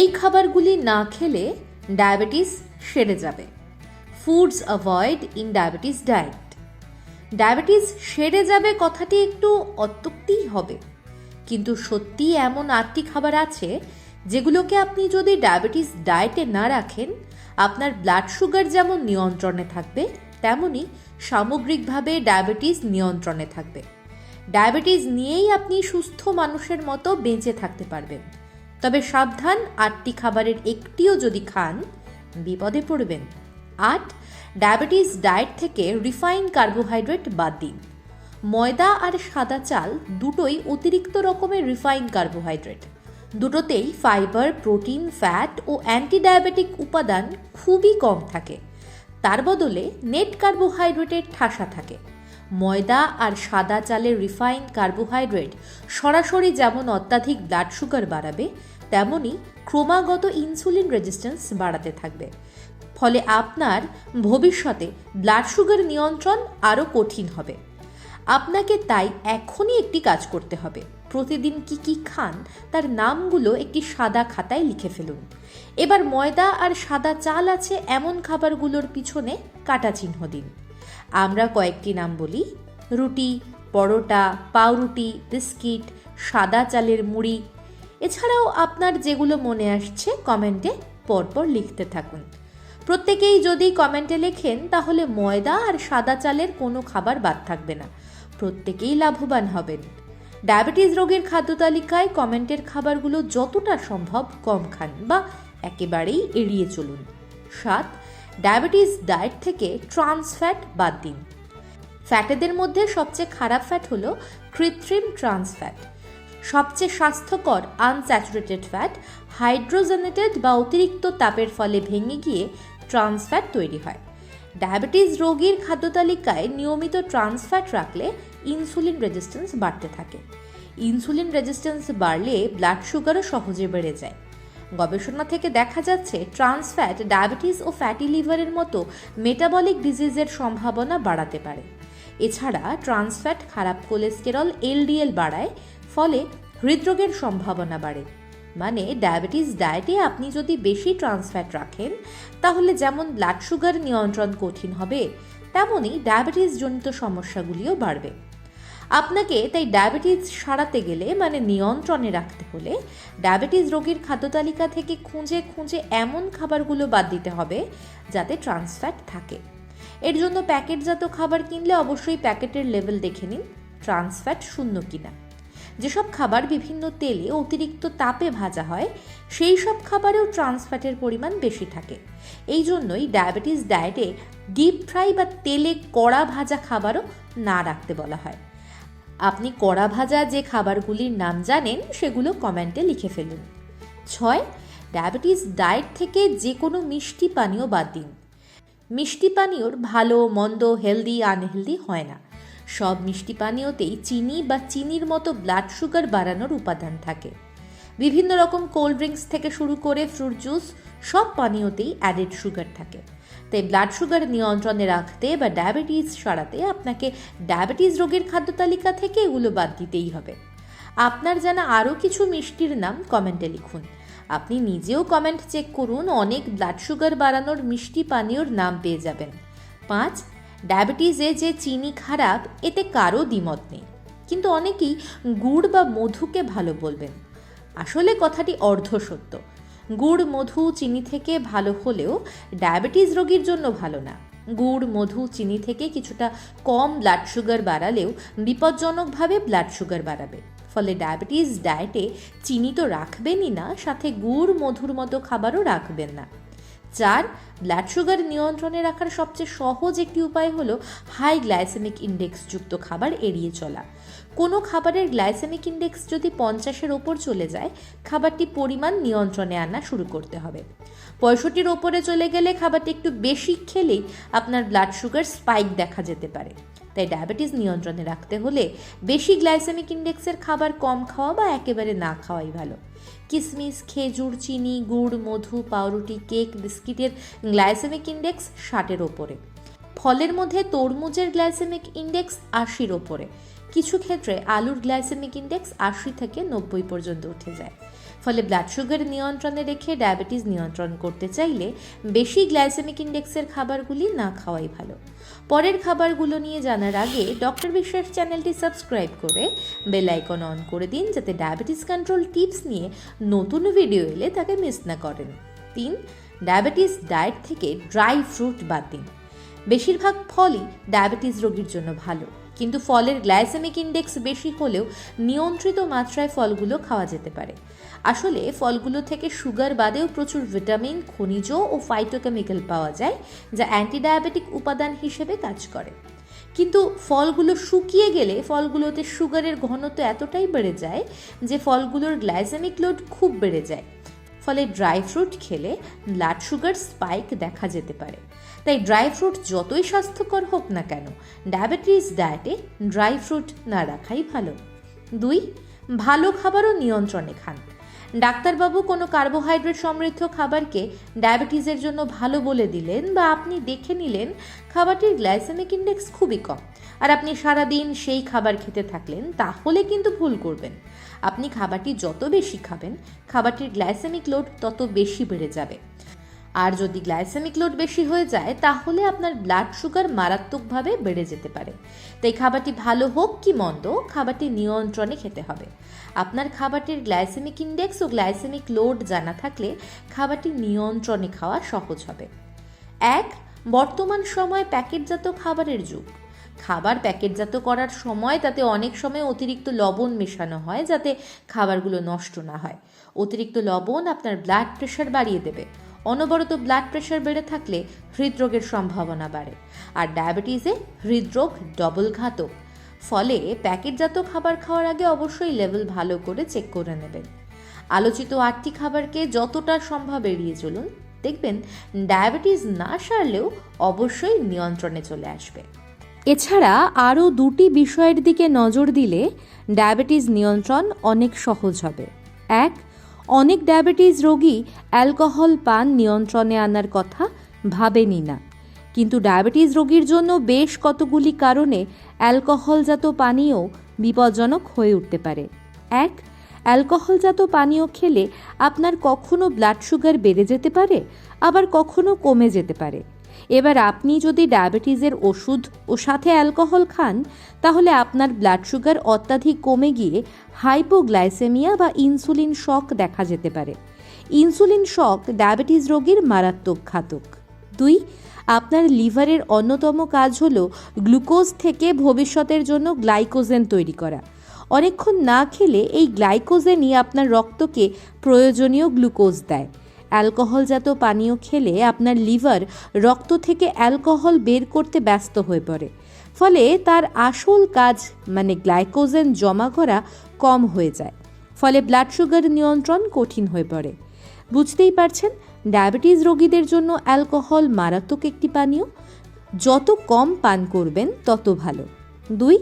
এই খাবারগুলি না খেলে ডায়াবেটিস সেরে যাবে। Foods avoid in diabetes diet diabetes সেরে যাবে কথাটি একটু অত্যুক্তিই হবে। কিন্তু সত্যিই এমন আটটি খাবার আছে যেগুলোকে আপনি যদি ডায়াবেটিস ডায়েটে না রাখেন, আপনার ব্লাড সুগার যেমন নিয়ন্ত্রণে থাকবে, তেমনি সামগ্রিকভাবে ডায়াবেটিস নিয়ন্ত্রণে থাকবে। ডায়াবেটিস নিয়েই আপনি সুস্থ মানুষের মতো বেঁচে থাকতে পারবেন। তবে সাবধান, আটটি খাবারের একটিও যদি খান, বিপদে পড়বেন। আট, ডায়াবেটিস ডায়েট থেকে রিফাইন কার্বোহাইড্রেট বাদ দিন। ময়দা আর সাদা চাল দুটোই অতিরিক্ত রকমের রিফাইন কার্বোহাইড্রেট। দুটোতেই ফাইবার, প্রোটিন, ফ্যাট ও অ্যান্টি ডায়াবেটিক উপাদান খুবই কম থাকে। তার বদলে নেট কার্বোহাইড্রেটের ঠাসা থাকে। ময়দা আর সাদা চালের রিফাইন কার্বোহাইড্রেট সরাসরি যেমন অত্যাধিক ব্লাড সুগার বাড়াবে তেমনি ক্রমাগত ইনসুলিন রেজিস্ট্যান্স বাড়াতে থাকবে। ফলে আপনার ভবিষ্যতে ব্লাড সুগার নিয়ন্ত্রণ আরও কঠিন হবে। আপনাকে তাই এখনই একটি কাজ করতে হবে। প্রতিদিন কি কি খান, তার নামগুলো একটি সাদা খাতায় লিখে ফেলুন। এবার ময়দা আর সাদা চাল আছে এমন খাবারগুলোর পিছনে কাটা চিহ্ন দিন। আমরা কয়েকটি নাম বলি। রুটি, পরোটা, পাউরুটি, বিস্কিট, সাদা চালের মুড়ি এছাড়াও আপনার যেগুলো মনে আসছে কমেন্টে পরপর লিখতে থাকুন। প্রত্যেকেই যদি কমেন্টে লেখেন, তাহলে ময়দা আর সাদা চালের কোনো খাবার বাদ থাকবে না। প্রত্যেকেই লাভবান হবেন। ডায়াবেটিস রোগের খাদ্য তালিকায় কমেন্টের খাবারগুলো যতটা সম্ভব কম খান বা একেবারেই এড়িয়ে চলুন। সাত, ডায়াবেটিস ডায়েট থেকে ট্রান্স ফ্যাট বাদ দিন। ফ্যাটেদের মধ্যে সবচেয়ে খারাপ ফ্যাট হলো কৃত্রিম ট্রান্স ফ্যাট। সবচেয়ে স্বাস্থ্যকর আনস্যাচুরেটেড ফ্যাট হাইড্রোজেনেটেড বা অতিরিক্ত তাপের ফলে ভেঙে গিয়ে ট্রান্স ফ্যাট তৈরি হয়। ডায়াবেটিস রোগীর খাদ্য তালিকায় নিয়মিত ট্রান্স ফ্যাট রাখলে ইনসুলিন রেজিস্ট্যান্স বাড়তে থাকে। ইনসুলিন রেজিস্ট্যান্স বাড়লে ব্লাড সুগারও সহজে বেড়ে যায়। গবেষণা থেকে দেখা যাচ্ছে ট্রান্স ফ্যাট ডায়াবেটিস ও ফ্যাটি লিভারের মতো মেটাবলিক ডিজিজের সম্ভাবনা বাড়াতে পারে। এছাড়া ট্রান্স ফ্যাট খারাপ কোলেস্টেরল এলডিএল বাড়ায় ফলে হৃদরোগের সম্ভাবনা বাড়ে। মানে ডায়াবেটিস ডায়েটে আপনি যদি বেশি ট্রান্সফ্যাট রাখেন, তাহলে যেমন ব্লাড সুগার নিয়ন্ত্রণ কঠিন হবে, তেমনই ডায়াবেটিস জনিত সমস্যাগুলিও বাড়বে। আপনাকে তাই ডায়াবেটিস সারাতে গেলে মানে নিয়ন্ত্রণে রাখতে হলে ডায়াবেটিস রোগীর খাদ্য তালিকা থেকে খুঁজে খুঁজে এমন খাবারগুলো বাদ দিতে হবে, যাতে ট্রান্সফ্যাট থাকে। এর জন্য প্যাকেটজাত খাবার কিনলে অবশ্যই প্যাকেটের লেভেল দেখে নিন ট্রান্সফ্যাট শূন্য কিনা। যেসব খাবার বিভিন্ন তেলে অতিরিক্ত তাপে ভাজা হয়, সেই সব খাবারেও ট্রান্স ফ্যাটের পরিমাণ বেশি থাকে। এই জন্যই ডায়াবেটিস ডায়েটে ডিপ ফ্রাই বা তেলে কড়া ভাজা খাবারও না রাখতে বলা হয়। আপনি কড়া ভাজা যে খাবারগুলির নাম জানেন, সেগুলো কমেন্টে লিখে ফেলুন। ছয় ডায়াবেটিস ডায়েট থেকে যে কোনো মিষ্টি পানীয় বাদ দিন। মিষ্টি পানীয়র ভালো, মন্দ হেলদি আনহেলদি হয় না। সব মিষ্টি পানীয়তেই চিনি বা চিনির মতো ব্লাড সুগার বাড়ানোর উপাদান থাকে। বিভিন্ন রকম কোল্ড ড্রিঙ্কস থেকে শুরু করে ফ্রুট জুস সব পানীয়তেই অ্যাডেড সুগার থাকে। তাই ব্লাড সুগার নিয়ন্ত্রণে রাখতে বা ডায়াবেটিস সারাতে আপনাকে ডায়াবেটিস রোগের খাদ্য তালিকা থেকে এগুলো বাদ দিতেই হবে। আপনার জানা আরও কিছু মিষ্টির নাম কমেন্টে লিখুন। আপনি নিজেও কমেন্ট চেক করুন, অনেক ব্লাড সুগার বাড়ানোর মিষ্টি পানীয়র নাম পেয়ে যাবেন। পাঁচ ডায়াবেটিসে যে চিনি খারাপ, এতে কারও দ্বিমত নেই। কিন্তু অনেকেই গুড় বা মধুকে ভালো বলবেন। আসলে কথাটি অর্ধ সত্য গুড়, মধু, চিনি থেকে ভালো হলেও ডায়াবেটিস রোগীর জন্য ভালো না। গুড়, মধু, চিনি থেকে কিছুটা কম ব্লাড সুগার বাড়ালেও বিপজ্জনকভাবে ব্লাড সুগার বাড়াবে। ফলে ডায়াবেটিস ডায়েটে চিনি তো রাখবেনই না, সাথে গুড়, মধুর মতো খাবারও রাখবেন না। চার ব্লাড সুগার নিয়ন্ত্রণে রাখার সবচেয়ে সহজ একটি উপায় হলো হাই গ্লাইসেমিক ইন্ডেক্সযুক্ত খাবার এড়িয়ে চলা। কোনো খাবারের গ্লাইসেমিক ইন্ডেক্স যদি পঞ্চাশের ওপর চলে যায়, খাবারটি পরিমাণ নিয়ন্ত্রণে আনা শুরু করতে হবে। পঁয়ষট্টির ওপরে চলে গেলে খাবারটি একটু বেশি খেলেই আপনার ব্লাড সুগার স্পাইক দেখা যেতে পারে। তাই ডায়াবেটিস নিয়ন্ত্রণে রাখতে হলে বেশি গ্লাইসেমিক ইন্ডেক্সের খাবার কম খাওয়া বা একেবারে না খাওয়াই ভালো। কিশমিশ খেজুর, চিনি, গুড়, মধু, পাউরুটি, কেক, বিস্কিটের গ্লাইসেমিক ইন্ডেক্স ষাটের ওপরে। ফলের মধ্যে তরমুজের গ্লাইসেমিক ইন্ডেক্স আশির ওপরে। কিছু ক্ষেত্রে আলুর গ্লাইসেমিক ইন্ডেক্স আশি থেকে নব্বই পর্যন্ত উঠে যায়। ফলে ব্লাড সুগার নিয়ন্ত্রণে রেখে ডায়াবেটিস নিয়ন্ত্রণ করতে চাইলে বেশি গ্লাইসেমিক ইন্ডেক্সের খাবারগুলি না খাওয়াই ভালো। পরের খাবারগুলো নিয়ে জানার আগে ডক্টর বিশ্বাস চ্যানেলটি সাবস্ক্রাইব করে বেল আইকন অন করে দিন যাতে ডায়াবেটিস কন্ট্রোল টিপস নিয়ে নতুন ভিডিও এলে তাকে মিস না করেন। তিন ডায়াবেটিস ডায়েট থেকে ড্রাই ফ্রুট বাদ দিন। বেশিরভাগ ফলই ডায়াবেটিস রোগীর জন্য ভালো। কিন্তু ফলের গ্লাইসেমিক ইন্ডেক্স বেশি হলেও নিয়ন্ত্রিত মাত্রায় ফলগুলো খাওয়া যেতে পারে। আসলে ফলগুলো থেকে সুগার বাদেও প্রচুর ভিটামিন, খনিজ ও ফাইটোকেমিক্যাল পাওয়া যায়, যা অ্যান্টি ডায়াবেটিক উপাদান হিসেবে কাজ করে। কিন্তু ফলগুলো শুকিয়ে গেলে ফলগুলোতে সুগারের ঘনত্ব এতটাই বেড়ে যায় যে ফলগুলোর গ্লাইসেমিক লোড খুব বেড়ে যায়। ফলে ড্রাই ফ্রুট খেলে ব্লাড সুগার স্পাইক দেখা যেতে পারে। তাই ড্রাই ফ্রুট যতই স্বাস্থ্যকর হোক না কেন, ডায়াবেটিস ডায়েটে ড্রাই ফ্রুট না রাখাই ভালো। দুই, ভালো খাবারও নিয়ন্ত্রণে খান। ডাক্তারবাবু কোনো কার্বোহাইড্রেট সমৃদ্ধ খাবারকে ডায়াবেটিসের জন্য ভালো বলে দিলেন বা আপনি দেখে নিলেন, খাবারটির গ্লাইসেমিক ইন্ডেক্স খুবই কম। আর আপনি সারাদিন সেই খাবার খেতে থাকলেন, তাহলে কিন্তু ভুল করবেন। আপনি খাবারটি যত বেশি খাবেন, খাবারটির গ্লাইসেমিক লোড তত বেশি বেড়ে যাবে। আর যদি গ্লাইসেমিক লোড বেশি হয়ে যায়, তাহলে আপনার ব্লাড সুগার মারাত্মকভাবে বেড়ে যেতে পারে। তাই খাবারটি ভালো হোক কি মন্দ, খাবারটি নিয়ন্ত্রণে খেতে হবে। আপনার খাবারটির গ্লাইসেমিক ইন্ডেক্স ও গ্লাইসেমিক লোড জানা থাকলে খাবারটি নিয়ন্ত্রণে খাওয়া সহজ হবে। এক, বর্তমান সময় প্যাকেটজাত খাবারের যুগ। খাবার প্যাকেটজাত করার সময় তাতে অনেক সময় অতিরিক্ত লবণ মেশানো হয়, যাতে খাবারগুলো নষ্ট না হয়। অতিরিক্ত লবণ আপনার ব্লাড প্রেশার বাড়িয়ে দেবে। অনবরত ব্লাড প্রেশার বেড়ে থাকলে হৃদরোগের সম্ভাবনা বাড়ে আর ডায়াবেটিসে হৃদরোগ ডবল ঘাতক ফলে প্যাকেটজাত খাবার খাওয়ার আগে অবশ্যই লেভেল ভালো করে চেক করে নেবেন। আলোচিত আটটি খাবারকে যতটা সম্ভব এড়িয়ে চলুন। দেখবেন ডায়াবেটিস না সারলেও অবশ্যই নিয়ন্ত্রণে চলে আসবে। এছাড়া আরও দুটি বিষয়ের দিকে নজর দিলে ডায়াবেটিস নিয়ন্ত্রণ অনেক সহজ হবে। এক অনেক ডায়াবেটিস রোগী অ্যালকোহল পান নিয়ন্ত্রণে আনার কথা ভাবেনি না। কিন্তু ডায়াবেটিস রোগীর জন্য বেশ কতগুলি কারণে অ্যালকোহলজাত পানীয় বিপজ্জনক হয়ে উঠতে পারে। এক, অ্যালকোহলজাত পানীয় খেলে আপনার কখনো ব্লাড সুগার বেড়ে যেতে পারে, আবার কখনো কমে যেতে পারে। এবার আপনি যদি ডায়াবেটিসের ওষুধ ও সাথে অ্যালকোহল খান, তাহলে আপনার ব্লাড সুগার অত্যাধিক কমে গিয়ে হাইপোগ্লাইসেমিয়া বা ইনসুলিন শক দেখা যেতে পারে। ইনসুলিন শক ডায়াবেটিস রোগীর মারাত্মক ঘাতক। দুই, আপনার লিভারের অন্যতম কাজ হলো গ্লুকোজ থেকে ভবিষ্যতের জন্য গ্লাইকোজেন তৈরি করা। অনেকক্ষণ না খেলে এই গ্লাইকোজেনই আপনার রক্তকে প্রয়োজনীয় গ্লুকোজ দেয়। অ্যালকোহলজাত পানীয় খেলে আপনার লিভার রক্ত থেকে অ্যালকোহল বের করতে ব্যস্ত হয়ে পড়ে। ফলে তার আসল কাজ মানে গ্লাইকোজেন জমা করা, কম হয়ে যায়। ফলে ব্লাড সুগার নিয়ন্ত্রণ কঠিন হয়ে পড়ে। বুঝতেই পারছেন, ডায়াবেটিস রোগীদের জন্য অ্যালকোহল মারাত্মক একটি পানীয়। যত কম পান করবেন, তত ভালো। দুই,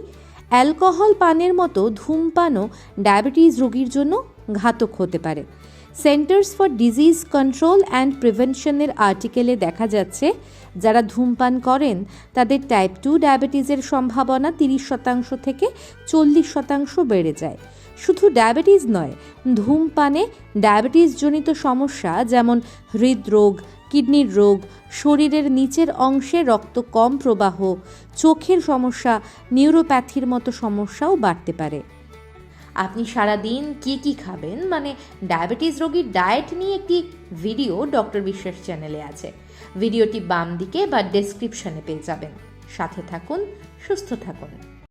অ্যালকোহল পানের মতো ধূমপানও ডায়াবেটিস রোগীর জন্য ঘাতক হতে পারে। Centers for Disease Control and প্রিভেনশনের আর্টিকেলে দেখা যাচ্ছে, যারা ধূমপান করেন, তাদের টাইপ টু ডায়াবেটিসের সম্ভাবনা তিরিশ শতাংশ থেকে চল্লিশ শতাংশ বেড়ে যায়। শুধু ডায়াবেটিস নয়, ধূমপানে ডায়াবেটিসজনিত সমস্যা যেমন হৃদরোগ, কিডনির রোগ, শরীরের নিচের অংশে রক্ত কম প্রবাহ, চোখের সমস্যা নিউরোপ্যাথির মতো সমস্যাও বাড়তে পারে। আপনি সারা দিন কি কি খাবেন? মানে ডায়াবেটিস রোগীর ডায়েট নিয়ে একটি ভিডিও ডক্টর বিশ্বাস চ্যানেলে আছে। ভিডিওটি বাম দিকে বা ডেসক্রিপশনে পেয়ে যাবেন। সাথে থাকুন, সুস্থ থাকুন।